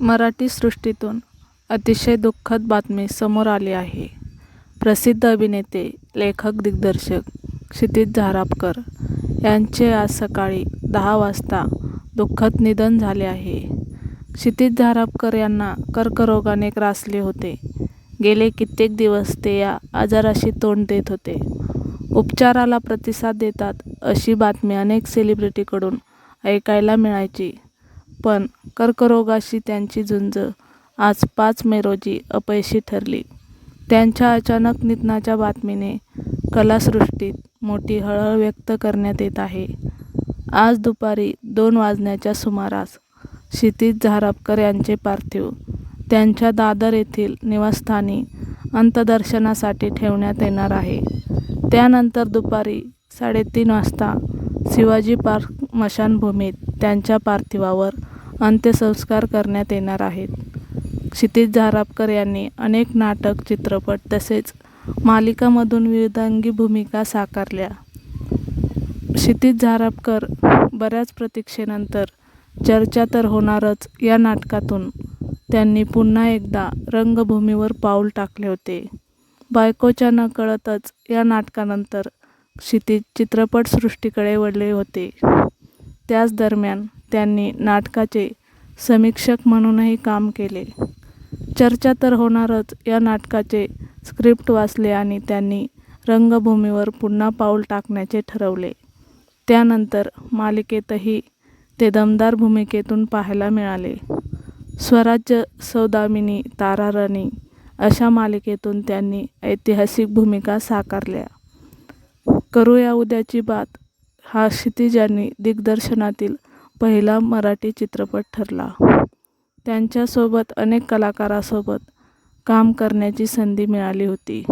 मराठी सृष्टीतून अतिशय दुःखद बातमी समोर आली आहे. प्रसिद्ध अभिनेते लेखक दिग्दर्शक क्षितिज झारापकर यांचे आज सकाळी दहा वाजता दुःखद निधन झाले आहे. क्षितिज झारापकर यांना कर्करोगाने ग्रासले होते. गेले कित्येक दिवस ते या आजाराशी तोंड देत होते. उपचाराला प्रतिसाद देतात अशी बातमी अनेक सेलिब्रिटीकडून ऐकायला मिळायची. पण कर्करोगाशी त्यांची झुंज. आज पाच मे रोजी अपयशी ठरली. त्यांच्या अचानक निधनाच्या बातमीने कलासृष्टीत मोठी हळहळ व्यक्त करण्यात येत आहे. आज दुपारी दोन वाजण्याच्या सुमारास क्षितिज झारापकर यांचे पार्थिव त्यांच्या दादर येथील निवासस्थानी अंतदर्शनासाठी ठेवण्यात येणार आहे. त्यानंतर दुपारी साडेतीन वाजता शिवाजी पार्क स्मशानभूमीत त्यांच्या पार्थिवावर अंत्यसंस्कार करण्यात येणार आहेत. क्षितिज झारापकर यांनी अनेक नाटक चित्रपट तसेच मालिकामधून विविधांगी भूमिका साकारल्या. क्षितिज झारापकर बऱ्याच प्रतीक्षेनंतर चर्चा तर होणारच या नाटकातून. त्यांनी पुन्हा एकदा रंगभूमीवर पाऊल टाकले होते. बायकोच्या नकळतच या नाटकानंतर क्षितिज चित्रपटसृष्टीकडे वळले होते. त्याच दरम्यान त्यांनी नाटकाचे समीक्षक म्हणूनही काम केले. चर्चा तर होणारच या नाटकाचे स्क्रिप्ट वाचले आणि त्यांनी रंगभूमीवर पुन्हा पाऊल टाकण्याचे ठरवले. त्यानंतर मालिकेतही ते दमदार भूमिकेतून पाहायला मिळाले. स्वराज्य सौदामिनी तारारणी अशा मालिकेतून त्यांनी ऐतिहासिक भूमिका साकारल्या. करूया उद्याची बात हा क्षितिजांनी दिग्दर्शनातील पहिला मराठी चित्रपट ठरला. त्यांच्यासोबत अनेक कलाकारासोबत काम करण्याची संधी मिळाली होती.